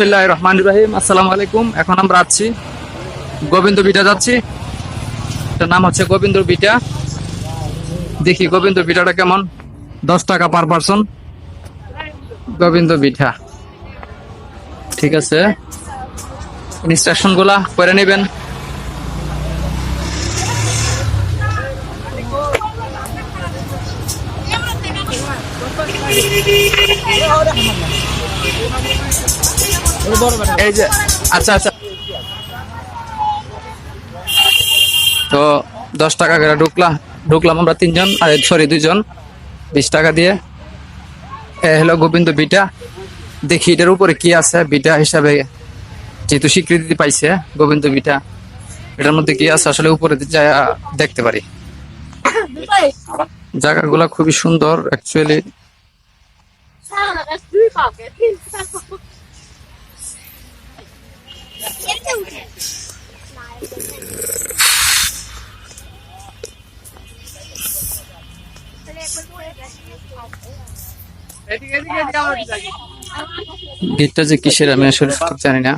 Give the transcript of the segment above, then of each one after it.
বিসমিল্লাহ রহমান ইব্রাহিম আসসালামু আলাইকুম। এখন আমরা আছি গোবিন্দ বিটা যাচ্ছি। এটার নাম হচ্ছে গোবিন্দ বিটা। দেখি গোবিন্দ বিটাটা কেমন? দশ টাকা পার পার্সন। গোবিন্দ বিঠা ঠিক আছে। ইনস্ট্রাকশনগুলা করে নেবেন। এই যে আচ্ছা আচ্ছা। তো দশ টাকা করে ঢুকলাম ঢুকলাম আমরা তিনজন, আর সরি দুইজন। বিশ টাকা দিয়ে। এ হলো গোবিন্দ বিটা। দেখি এটার উপরে কি আছে, বিটা হিসাবে যেহেতু স্বীকৃতি পাইছে গোবিন্দ বিটা। এটার মধ্যে কি আছে? আসলে উপরে যা, দেখতে পারি। জায়গাগুলা খুবই সুন্দর অ্যাকচুয়ালি গেটটা যে কিসের আমি আসলে ঠিক জানি না।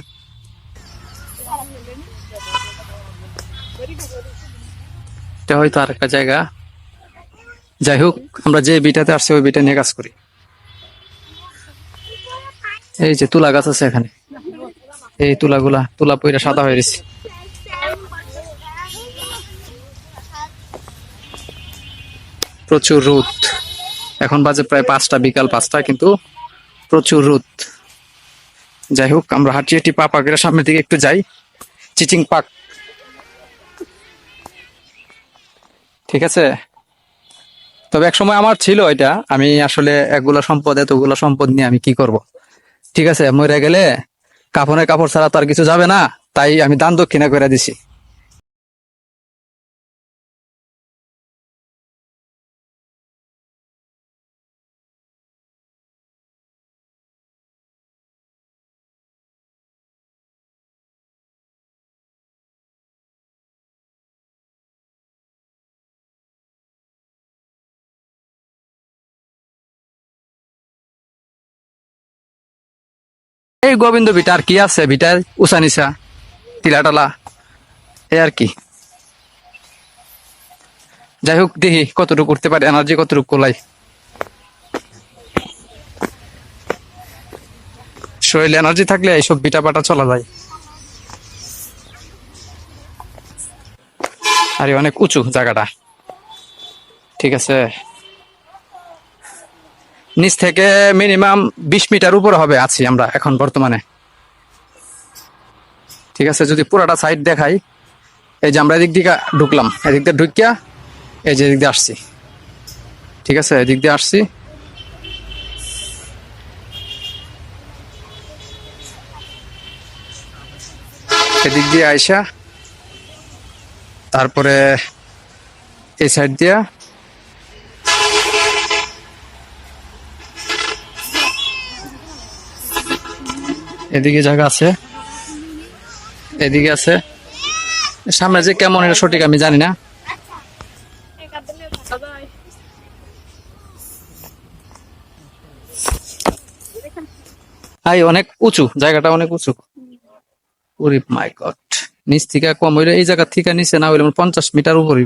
এটা হয়তো আর একটা জায়গা। যাই হোক, আমরা যে বিটাতে আসছি, ওই বিটা নিয়ে কাজ করি। এই যে তুলা গাছ আছে এখানে। এই তুলাগুলা, তুলা পইরা সাদা হয়ে গেছে। প্রচুর রোদ। এখন বাজে প্রায় পাঁচটা, বিকাল পাঁচটা, কিন্তু প্রচুর রোদ। যাই হোক, আমরা হাঁটি হাঁটি পা পাকের সামনের দিকে একটু যাই। চিচিং পাক। ঠিক আছে? তবে এক সময় আমার ছিল এটা। আমি আসলে একগুলো সম্পদ, এতগুলো সম্পদ নিয়ে আমি কি করব? ঠিক আছে, মরে গেলে কাপড়ে কাপড় ছাড়া তো আর কিছু যাবে না। তাই আমি দান দক্ষিণা করে দিছি। এই গোবিন্দ বিটা আর কি আছে বিটার উষা নিশা টিলাটালা এই আর কি? যাই হোক দেখি কতটুকু করতে পারে এনার্জি কতটুকু কোলাই শরীরে এনার্জি থাকলে এইসব বিটা বাটা চলা যায়। আরে, অনেক উঁচু জায়গাটা। ঠিক আছে। নিচ থেকে মিনিমাম বিশ মিটার উপরে হবে আছি আমরা এখন বর্তমানে। ঠিক আছে, যদি পুরাটা সাইড দেখাই, এই যে আমরা এদিক দিকে ঢুকলাম, এদিক দিয়ে ঢুকিয়া এই যে এদিক দিয়ে আসছি। ঠিক আছে, এদিক দিয়ে আসছি। এদিক দিয়ে আইসা, তারপরে এই সাইড দিয়া এদিকে জায়গা আছে। এদিকে আছে। সামনে যে কেমন এটা সঠিক আমি জানি না। অনেক উঁচু, জায়গাটা অনেক উঁচু। ওরে মাই নিচ থেকে কম হইলে এই জায়গা থেকে নিচে না হইলে পঞ্চাশ মিটার উপরে।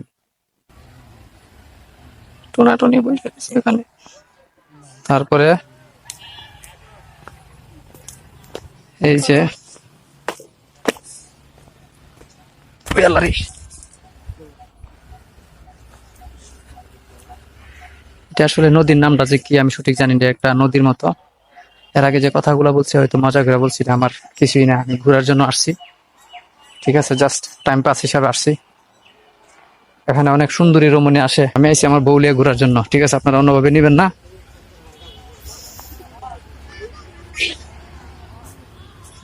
টোনাটনি বসে এখানে। তারপরে এই যে। বেলারি এটা আসলে নদীর নামটা যে কি আমি সঠিক জানি না একটা নদীর মতো। এর আগে যে কথাগুলো বলছি হয়তো মজা করে বলছি না, আমার কিছুই না আমি ঘোরার জন্য আসছি। ঠিক আছে জাস্ট টাইম পাস হিসাবে আসছি। এখানে অনেক সুন্দরী রমণী আসে। আমি আইছি আমার বউলিয়া ঘোরার জন্য। ঠিক আছে আপনারা অন্যভাবে নেবেন না।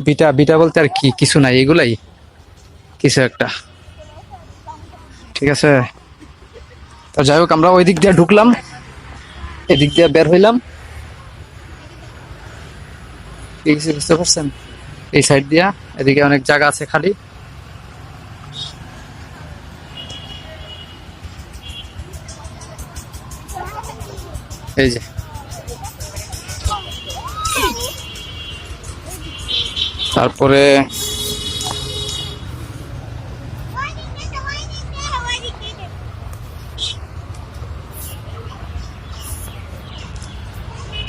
বিটা বিটা বলতে আর কি, কিছু নাই, এগুলাই। কিছু একটা। ঠিক আছে? তো যাই হোক, আমরা ওই দিক দিয়ে ঢুকলাম। এদিক দিয়ে বের হইলাম। বুঝতে পারছেন? এই সাইড দিয়া, এদিকে অনেক জায়গা আছে খালি। এই যে। তারপরে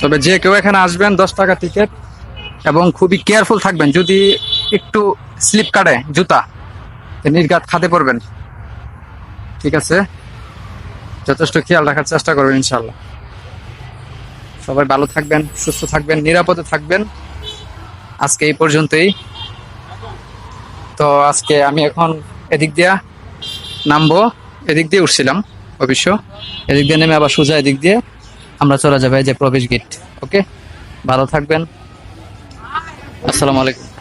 তবে যে কেউ এখানে আসবেন, দশ টাকা টিকিট এবং খুবই কেয়ারফুল থাকবেন। যদি একটু স্লিপ কাটে জুতা নির্ঘাত খাতে পড়বেন। ঠিক আছে? যথেষ্ট খেয়াল রাখার চেষ্টা করবেন ইনশাল্লাহ সবাই ভালো থাকবেন, সুস্থ থাকবেন, নিরাপদে থাকবেন। আজকে এই পর্যন্তই। তো আজকে আমি এখন এদিক দিয়া নামবো, এদিক দিয়ে উঠছিলাম অবশ্য। এদিক দিয়ে নেমে আবার সোজা এদিক দিয়ে আমরা চলে যাবে যে প্রবেশ গেট ওকে ভালো থাকবেন। আসসালামু আলাইকুম।